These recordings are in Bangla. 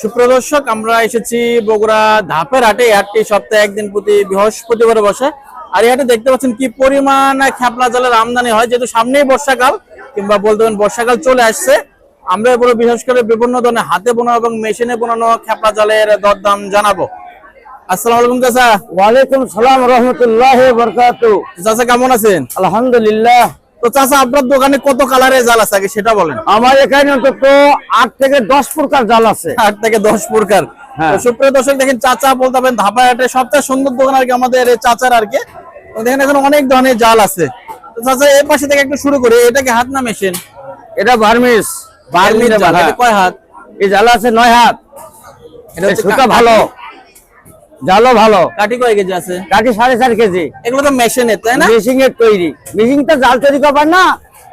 সুপ্রদর্শক আমরা এসেছি বগুড়া ধাপের হাটে। হাটটি সপ্তাহে একদিন প্রতি বৃহস্পতিবারে বসে। আর এই হাটে দেখতে পাচ্ছেন কি পরিমাণ খেপলা জালের আমদানি হয়। যেহেতু সামনেই বর্ষাকাল কিংবা বলতে পারেন বর্ষাকাল চলে আসছে আমরা এবারে বিশেষ করে বিভিন্ন ধরনের হাতে বোনা এবং মেশিনে বোনানো খেপলা জালের দরদাম জানাব। আসসালামু আলাইকুম চাচা। ওয়ালাইকুম সালাম রহমতুল্লাহ বরকাত চাচা কেমন আছেন? আলহামদুলিল্লাহ। তো চাচা আপনার দোকানে কত কালারের জাল আছে আগে সেটা বলেন। আমার এখানে অন্তত আট থেকে দশ প্রকার জাল আছে। আট থেকে দশ প্রকার। হ্যাঁ। সুপ্রিয় দর্শক দেখেন চাচা বলতে পারেন ধাপা হাটে সবচেয়ে সুন্দর দোকান আর কি আমাদের চাচার আর কি। দেখেন এখানে অনেক ধরনের জাল আছে। তো চাচা এই পাশে থেকে একটু শুরু করি। এটা কি হাত না মেশিন? এটা ভার্মিস জাল। হ্যাঁ। কয় হাত? এই জাল আছে নয় হাত। এটা সুতা ভালো। জালও ভালো। কাঠি কয় কেজি আছে? কাঠি সাড়ে চার কেজি। এগুলো তো মেশিনের তাই না? মেশিং এর তৈরি। মেশিং তো জাল তৈরি করবার না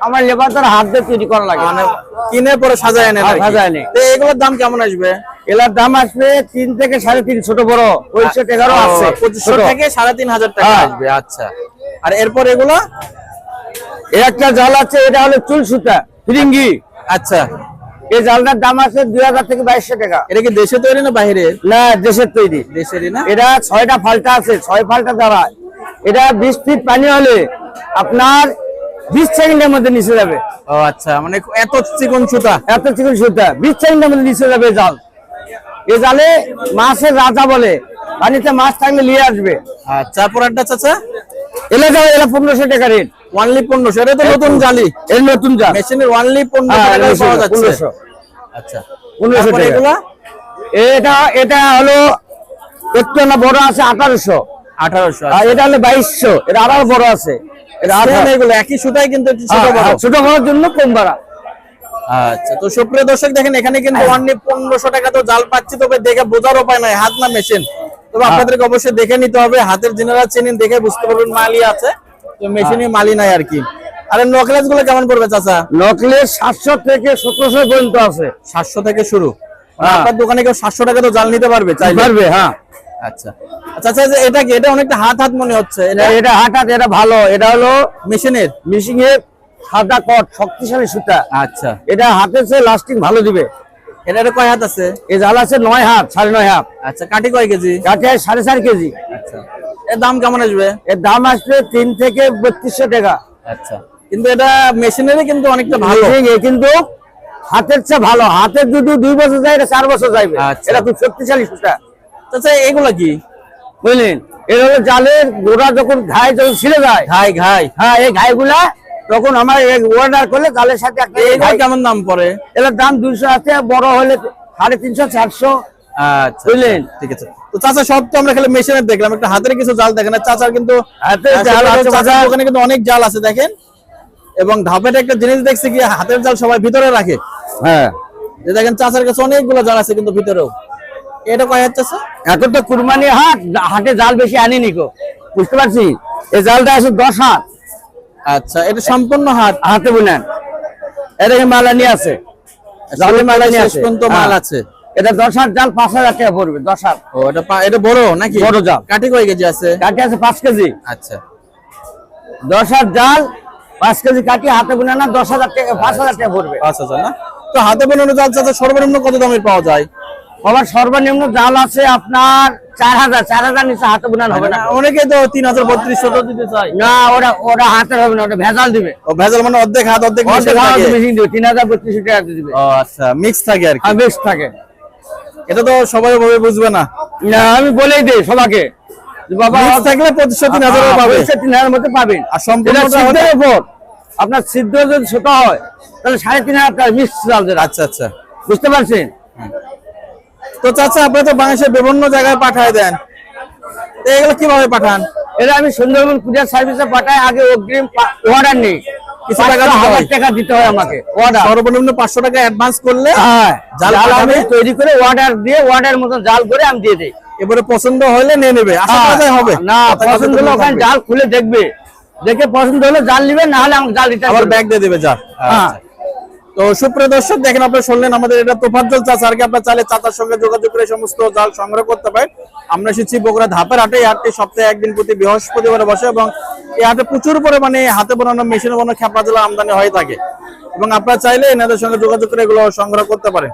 আমার লেবার দ্বারা হাত দিয়ে তৈরি করা লাগে। মানে কিনে পরে সাজায় আর হ্যাঁ। সাজায় নেয়। তো এগুলোর দাম কেমন আসবে? এলার দাম আসবে তিন থেকে সাড়ে তিন ছোট বড়। পঁচিশশো টাকারও আছে। পঁচিশশো থেকে সাড়ে তিন হাজার টাকা হ্যাঁ। আসবে আচ্ছা। আর এরপর এগুলো? একটা জাল আছে এটা হলো চুল সুতা ফিরিঙ্গি। আচ্ছা। এই জালটার দাম আছে দুই হাজার থেকে বাইশশো টাকা। এটা কি দেশে তৈরি না বাইরে? না দেশের তৈরি। দেশেরই না? এটা ছয়টা ফাল্টা আছে ছয় ফাল্টা দ্বারা। এটা বিশ ফিট পানি হলে আপনার বিশ সেকেন্ডের মধ্যে নিচে যাবে। ও আচ্ছা মানে এত চিকন সুতা? এত চিকন সুতা বিশ সেকেন্ডের মধ্যে নিচে যাবে জাল। এই জালে মাছের রাজা বলে পানিতে মাছ থাকলে নিয়ে আসবে। আচ্ছা পরেরটা চাচা? এলে যাও এলে পনেরোশো টাকা রেট ওয়ানলি পনেরোশো। এটা তো নতুন জালি। এর নতুন জাল। মেশিনের ওয়ানলি পনেরোশো হ্যাঁ, পাওয়া যাচ্ছে। আচ্ছা। পনেরোশো টাকা। এটা এটা হলো একটু না বড় আছে আঠারোশো। আঠারোশো এটা হলো বাইশশো। এটা আরও বড় আছে। এগুলো একই সুতাই কিন্তু ছোট বড়। জন্য কম ভাড়া আচ্ছা তো সুপ্রিয় দর্শক দেখেন এখানে কিন্তু পনেরোশো টাকা তো জাল পাচ্ছি তবে দেখে বোঝার উপায় নাই। হাত না মেশিন তবে আপনাদেরকে অবশ্যই দেখে নিতে হবে। হাতের জিনারা চেনেন দেখে বুঝতে পারবেন মালি আছে। তো মেশিনে মালি নাই আর কি। আরে নকলেসগুলো কেমন পড়বে চাচা? নকলের সাতশো থেকে সতেরোশো পর্যন্ত আছে। সাতশো থেকে শুরু। মানে হ্যাঁ। আপনার দোকানে কেউ সাতশো টাকা তো জাল নিতে পারবে চাইলে। পারবে হ্যাঁ। আচ্ছা। আচ্ছা আচ্ছা এটা কি? এটা অনেকটা হাত হাত মনে হচ্ছে। এটা এটা- এটা হাটাত এটা ভালো। এটা হলো মেশিনের? মিশিং এর সাদা কট শক্তিশালী সুতা। আচ্ছা। এটা হাতের চেয়ে লাস্টিং ভালো দিবে। এটা এটা কয় হাত আছে? এই জাল আছে নয় হাত সাড়ে নয় হাত। আচ্ছা কাঠি কয় কেজি? কাঠে সাড়ে চার কেজি। আচ্ছা। এর দাম কেমন আসবে? এর দাম আসবে তিন থেকে বত্রিশশো টাকা। আচ্ছা। কিন্তু এটা মেশিনেরই কিন্তু অনেকটা ভালো। কিন্তু হাতের চেয়ে ভালো। হাতের যদি দুই বছর যায় এটা চার বছর যাইবে আচ্ছা। এটা খুব শক্তিশালী সুতা। আচ্ছা এগুলা কি? বুঝলেন? এটা হলো জালের গোড়া যখন ঘাই যখন ছিঁড়ে যায় ঘাই ঘাই হ্যাঁ এই ঘাইগুলা তখন আমার অর্ডার করলে জালের সাথে কেমন দাম পড়ে? এটার দাম দুইশো আছে বড় হলে সাড়ে তিনশো চারশো। আচ্ছা বুঝলেন? ঠিক আছে। তো চাচা সব তো আমরা খালি মেশিনের দেখলাম একটা হাতের কিছু জাল দেখেন। চাচার কিন্তু বাজার। দোকানে কিন্তু অনেক জাল আছে দেখেন। এবং ধাপের একটা জিনিস দেখছি কি হাতের জাল সবাই ভিতরে রাখে। হ্যাঁ। দেখেন চাচার কাছে অনেকগুলো জাল আছে কিন্তু ভিতরেও। এটা কয় চাচা? এখন তো কুরবানি হাট হাটে জাল বেশি আনিনি কো বুঝতে পারছি? এই জালটা আছে দশ হাত। আচ্ছা এটা সম্পূর্ণ হাত হাতে বুনেন। এটা মালানি আছে। জালে মালানি শেষ আছে। মাল হ্যাঁ। আছে। এটা দশ হাত জাল পাঁচ হাজার টাকা পড়বে দশ হাত। ও এটা এটা বড় নাকি? বড় জাল। কাঠি কয় কেজি আছে? কাঠি আছে পাঁচ কেজি। আচ্ছা। দশ হাত জাল পাঁচ কেজি কাঠি হাতে বুনে না দশ হাজার টাকা পাঁচ হাজার টাকা পড়বে। আচ্ছা আচ্ছা না? তো হাতে বানানো জাল চাচা সর্বনিম্ন কত দামের পাওয়া যায়? আবার সর্বনিম্ন জাল আছে আপনার চার হাজার চার হাজার নিচে হাতে বুনান হবে না। অনেকে তো তিন হাজার বত্রিশ দিতে চাই না ওরা ওরা হাতের হবে না ওটা ভেজাল দিবে। ও ভেজাল মানে অর্ধেক হাত অর্ধেক হাতে তিন হাজার বত্রিশ টাকা দিবে। ও আচ্ছা মিক্স থাকে আর কি। আর থাকে। এটা তো সবাই ভাবে বুঝবে না। না আমি বলেই দিই সবাকে বাবা থাকলে পঁচিশশো তিন হাজারও পাবে। তিন হাজার মধ্যে পাবেন আর হলে- উপর। আপনার সিদ্ধ যদি ছোট হয় তাহলে সাড়ে তিন হাজার টাকা মিক্স চাল আচ্ছা আচ্ছা। বুঝতে পারছেন? তো চাচা আপনি তো বাংলাদেশের বিভিন্ন জায়গায় পাঠায় দেন। এগুলো কীভাবে পাঠান? এটা আমি সুন্দরবন কুরিয়ার সার্ভিসে পাঠাই। আগে অগ্রিম অর্ডার নেই। কিছু কিছু টাকা টাকা দিতে হয়। হয় আমাকে। অর্ডার সর্বনিম্ন পাঁচশো টাকা অ্যাডভান্স করলে জাল জাল আমি তৈরি করে অর্ডার দিয়ে অর্ডার মতো জাল করে আমি দিয়ে দিই। এবারে পছন্দ হলে নিয়ে নেবে। আশা করা যায় হবে। না পছন্দ হলে ওখানে জাল খুলে দেখবে। দেখে পছন্দ হলে জাল নিবে না হলে আমাকে জাল দিতে আবার ব্যাগ দিয়ে দিবে যা হ্যাঁ। তো সুপ্রিয় দর্শক দেখেন আপনারা শুনলেন আমাদের এটা তোফাজ্জল চাচা আর কি আপনার চাইলে চাচার সঙ্গে যোগাযোগ করে সমস্ত জাল সংগ্রহ করতে পারেন। আমরা এসেছি বগুড়া ধাপের হাটে। হাটটি সপ্তাহে একদিন প্রতি বৃহস্পতিবার বসে এবং এই প্রচুর পরিমাণে হাতে বানানো মেশিনে বানানো খেপড়া জেলা আমদানি হয়ে থাকে। এবং আপনারা চাইলে এনাদের সঙ্গে যোগাযোগ করে এগুলো সংগ্রহ করতে পারেন।